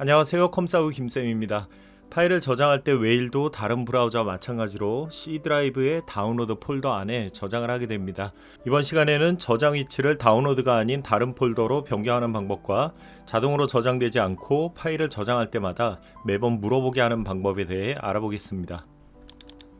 안녕하세요 컴사우 김쌤입니다. 파일을 저장할 때 웨일도 다른 브라우저와 마찬가지로 C 드라이브의 다운로드 폴더 안에 저장을 하게 됩니다. 이번 시간에는 저장 위치를 다운로드가 아닌 다른 폴더로 변경하는 방법과 자동으로 저장되지 않고 파일을 저장할 때마다 매번 물어보게 하는 방법에 대해 알아보겠습니다.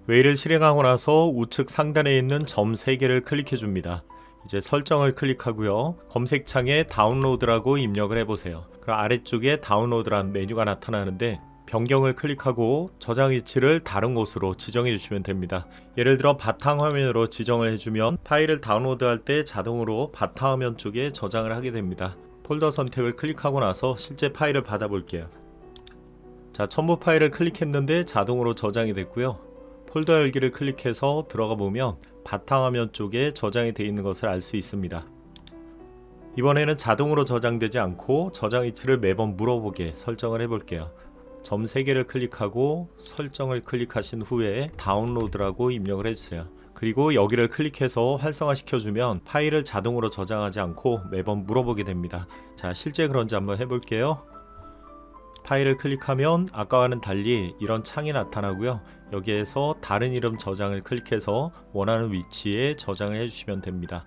웨일을 실행하고 나서 우측 상단에 있는 점 3개를 클릭해 줍니다. 이제 설정을 클릭하고요. 검색창에 다운로드라고 입력을 해보세요. 그럼 아래쪽에 다운로드란 메뉴가 나타나는데 변경을 클릭하고 저장 위치를 다른 곳으로 지정해 주시면 됩니다. 예를 들어 바탕 화면으로 지정을 해주면 파일을 다운로드할 때 자동으로 바탕 화면 쪽에 저장을 하게 됩니다. 폴더 선택을 클릭하고 나서 실제 파일을 받아볼게요. 자, 첨부 파일을 클릭했는데 자동으로 저장이 됐고요. 폴더 열기를 클릭해서 들어가 보면 바탕화면 쪽에 저장이 되어 있는 것을 알 수 있습니다. 이번에는 자동으로 저장되지 않고 저장 위치를 매번 물어보게 설정을 해볼게요. 점 3개를 클릭하고 설정을 클릭하신 후에 다운로드라고 입력을 해주세요. 그리고 여기를 클릭해서 활성화 시켜주면 파일을 자동으로 저장하지 않고 매번 물어보게 됩니다. 자, 실제 그런지 한번 해볼게요. 파일을 클릭하면 아까와는 달리 이런 창이 나타나고요. 여기에서 다른 이름 저장을 클릭해서 원하는 위치에 저장을 해주시면 됩니다.